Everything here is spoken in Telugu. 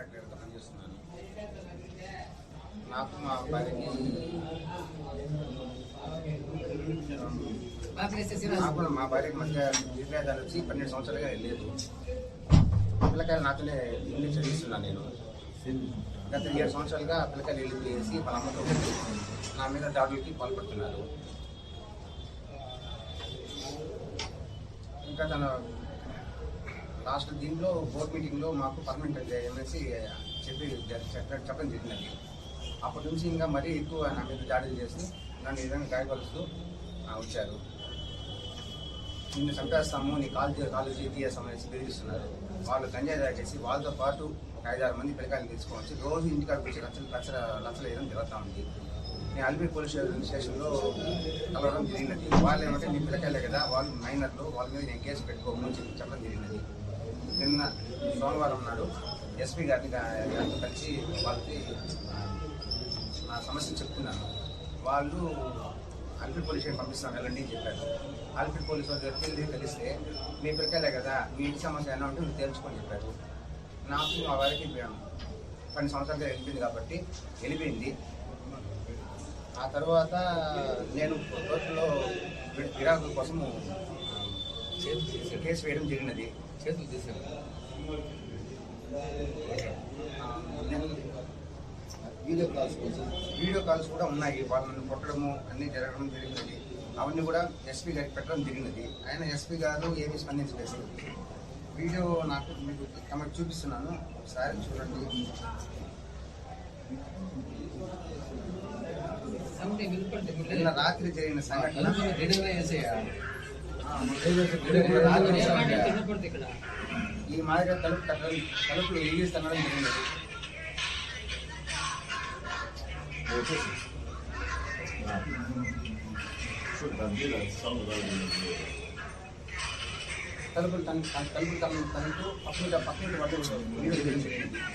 సెక్రటరీగా పనిచేస్తున్నాను నాకు మా భార్యకి నాకు మా భార్యకి మధ్య విభేదాలు వచ్చి పన్నెండు సంవత్సరాలుగా లేదు. పిల్లకాయలు నాతోనే ఇల్లు చదివిస్తున్నాను నేను. గత ఏడు సంవత్సరాలుగా పిల్లకాయలు ఇల్లు చేసి వాళ్ళ అమ్మతో నా మీద దాడులకి పాల్పడుతున్నారు. ఇంకా తన లాస్ట్ దీంట్లో బోర్డ్ మీటింగ్లో మాకు పర్మనెంట్ ఎమ్మెల్సీ చెప్పి చెప్పడం జరిగినది అప్పటి నుంచి ఇంకా మరీ ఎక్కువ నా మీద దాడులు చేసి నన్ను ఏదైనా విధంగా గాయపరుస్తూ వచ్చారు. నిన్ను చంపేస్తాము నీ కాలేజీ కాలేజీ కాలు అనేసి బెదిరిస్తున్నారు. వాళ్ళు గంజాయి తాగేసి వాళ్ళతో పాటు ఒక ఐదారు మంది పిల్లకాయలు తీసుకొని రోజు ఇంటికాడ వచ్చి లక్షలు లక్షల లక్షలు వేయడం జరుగుతూ ఉంది. నేను అల్బీ పోలీస్ స్టేషన్ స్టేషన్లో కలవడం జరిగినది వాళ్ళు ఏమంటే నీ పిల్లకాయలే కదా వాళ్ళు మైనర్లు వాళ్ళ మీద నేను కేసు పెట్టుకోమని చెప్పి చెప్పడం జరిగినది నిన్న సోమవారం నాడు ఎస్పీ గారిని కలిసి వాళ్ళకి నా సమస్యను చెప్తున్నాను. వాళ్ళు అల్పి పోలీస్ స్టేషన్ పంపిస్తాను వెళ్ళండి అని చెప్పారు. అల్పి పోలీస్ వాళ్ళు దగ్గరికి వెళ్ళి కలిస్తే మీ పిల్లకాయలే కదా మీ ఇంటి సమస్య ఏమైనా ఉంటే మీరు తేల్చుకొని చెప్పారు. నాకు మా వారికి పన్నెండు సంవత్సరాలుగా వెళ్ళిపోయింది కాబట్టి వెళ్ళిపోయింది. ఆ తర్వాత నేను కోర్టులో వి- విడాకుల కోసము కేసు వేయడం జరిగినది. చేతులు తీసాను వీడియో కాల్స్ వీడియో కాల్స్ కూడా ఉన్నాయి. వాళ్ళని కొట్టడము అన్నీ జరగడం జరిగినది. అవన్నీ కూడా ఎస్పీ గారికి పెట్టడం జరిగినది. ఆయన ఎస్పీ గారు ఏమీ స్పందించలేదు. వీడియో నాకు మీకు తమకు చూపిస్తున్నాను. ఒకసారి చూడండి. నిన్న రాత్రి జరిగిన సంఘటన. ఈ మాదిరిగా తలుపు కట్టడం తలుపులు ఎగిరిస్తనడం జరిగింది. తలుపులు తన తలుపులు తన తనకు పక్కన పక్కన వాళ్ళు వీడియో